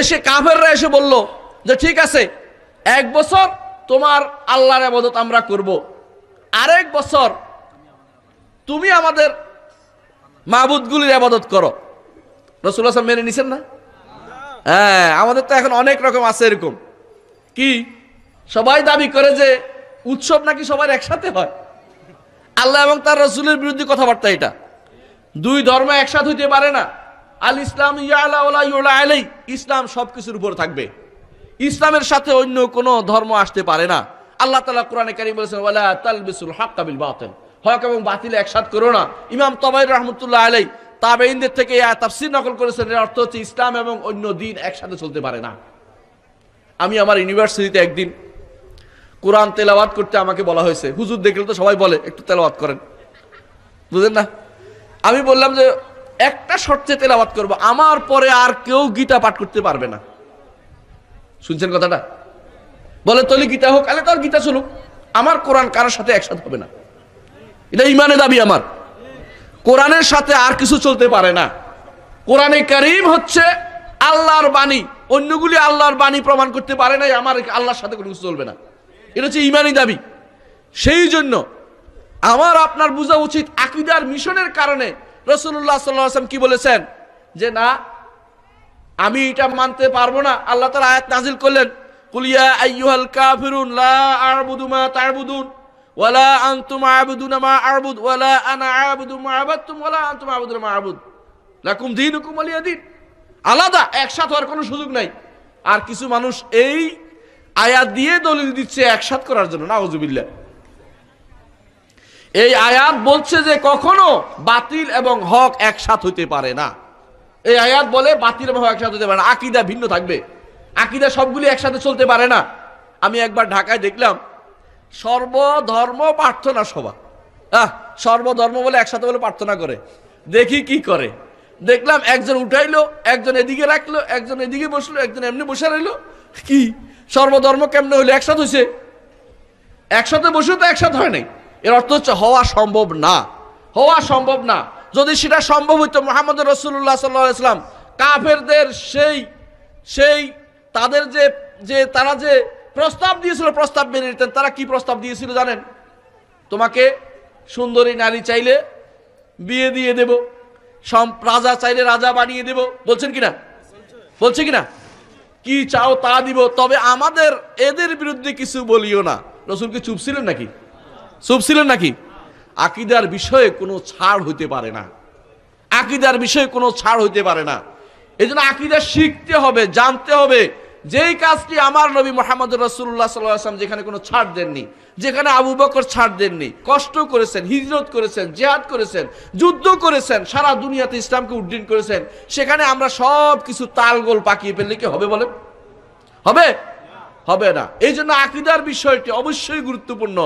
এসে কাফেররা এসে বলল যে, ঠিক আছে, এক বছর তোমার আল্লাহর আবাদত আমরা করব। আরেক বছর তুমি আমাদের মাহবুদগুলির আবাদত করো। রসুল্লাহ সাল্লাম মেনে নিছেন না? হ্যাঁ আমাদের তো এখন অনেক রকম আছে এরকম। কি? সবাই দাবি করে যে, উৎসব নাকি সবার একসাথে হয়। আল্লাহ এবং তার রসুলের বিরুদ্ধে কথাবার্তা এটা। দুই ধর্ম একসাথে হইতে পারে না। আল ইসলাম আলাই। ইসলাম সব কিছুর উপর থাকবে। ইসলামের সাথে অন্য কোনো ধর্ম আসতে পারে না। আল্লাহ তালা কোরআনে কারিম বলেছেন, ওয়ালা হক কাবিল বাতিল। হক এবং বাতিল একসাথ করো না। ইমাম তবাই রহমতুল্লাহ আলাই তাবেইনদের থেকে আয়াত নকল করেছেন। এর অর্থ হচ্ছে ইসলাম এবং অন্য দিন একসাথে চলতে পারে না। আমি আমার ইউনিভার্সিটিতে একদিন কোরআন তেলাওয়াত করতে আমাকে বলা হয়েছে। হুজুর দেখলে তো সবাই বলে, একটু তেলাওয়াত করেন। বুঝলেন না? আমি বললাম যে একটা শর্তে তেলাওয়াত করব, আমার পরে আর কেউ গীতা পাঠ করতে পারবে না। শুনছেন কথাটা? বলে, তলি গীতা হোক আলে তার গীতা চলুক আমার কোরআন কারোর সাথে একসাথে হবে না। এটা ইমানে দাবি আমার। কোরআনের সাথে আর কিছু চলতে পারে না। কোরআনে কারিম হচ্ছে আল্লাহর বাণী। অন্যগুলি আল্লাহর বাণী প্রমাণ করতে পারে নাই, আমার আল্লাহর সাথে কোনো কিছু চলবে না। এটা হচ্ছে ইমানি দাবি। সেই জন্য আমার, আপনার বোঝা উচিত আকিদার মিশনের কারণে রসুল্লাহ সাল্লাম কি বলেছেন? যে না, আমি এটা মানতে পারব না। আল্লাহ তালা আয়াত নাজিল করলেন লা আ'বুদু মা মা আ'বুদ আলাদা, একসাথে হওয়ার কোনো সুযোগ নাই। আর কিছু মানুষ এই আয়াত দিয়ে দলিল দিচ্ছে একসাথ করার জন্য, নাউজুবিল্লাহ। এই আয়াত বলছে যে কখনো বাতিল এবং হক একসাথ হইতে পারে না। এই আয়াত বলে বাতিল এবং হক একসাথে হতে পারে না। আকিদা ভিন্ন থাকবে। আকিদা সবগুলি একসাথে চলতে পারে না। আমি একবার ঢাকায় দেখলাম, সর্বধর্ম প্রার্থনা সভা। আহ, সর্বধর্ম বলে একসাথে বলে প্রার্থনা করে। দেখি কি করে। দেখলাম একজন উঠাইলো, একজন এদিকে রাখল, একজন এদিকে বসল, একজন এমনি বসে রইল। কি? সর্বধর্ম কেমনে হইল? একসাথে হয়েছে একসাথে বসে তো একসাথে হয় নাই। এর অর্থ হচ্ছে হওয়া সম্ভব না। হওয়া সম্ভব না। যদি সেটা সম্ভব হইতো, মোহাম্মদ রসুল্লাহ সাল্লাম কাফেরদের সেই সেই তাদের যে যে তারা যে প্রস্তাব দিয়েছিল, প্রস্তাব মেনে নিতেন, তারা কি প্রস্তাব দিয়েছিল জানেন? তোমাকে সুন্দরী নারী চাইলে বিয়ে দিয়ে দেব, সম- রাজা চাইলে রাজা বানিয়ে দেব, বলছেন কিনা? বলছে কিনা? কি চাও তা দিব, তবে আমাদের এদের বিরুদ্ধে কিছু বলিও না। রসুল কি চুপ ছিলেন নাকি? চুপ ছিলেন নাকি? আকিদার বিষয়ে কোনো ছাড় হইতে পারে না। আকিদার বিষয়ে কোনো ছাড় হইতে পারে না। এই জন্য আকিদা শিখতে হবে, জানতে হবে যেই কাজটি আমার নবী মোহাম্মদ রসুল্লাহ সাল্লাম যেখানে কোনো ছাড় দেননি, যেখানে আবু বকর ছাড় দেননি, কষ্ট করেছেন, হিজরত করেছেন, জেহাদ করেছেন, যুদ্ধ করেছেন, সারা দুনিয়াতে ইসলামকে উড্ডীন করেছেন, সেখানে আমরা সব কিছু তালগোল পাকিয়ে ফেললে কি হবে বলেন? হবে? হবে না। এই জন্য আকিদার বিষয়টি অবশ্যই গুরুত্বপূর্ণ।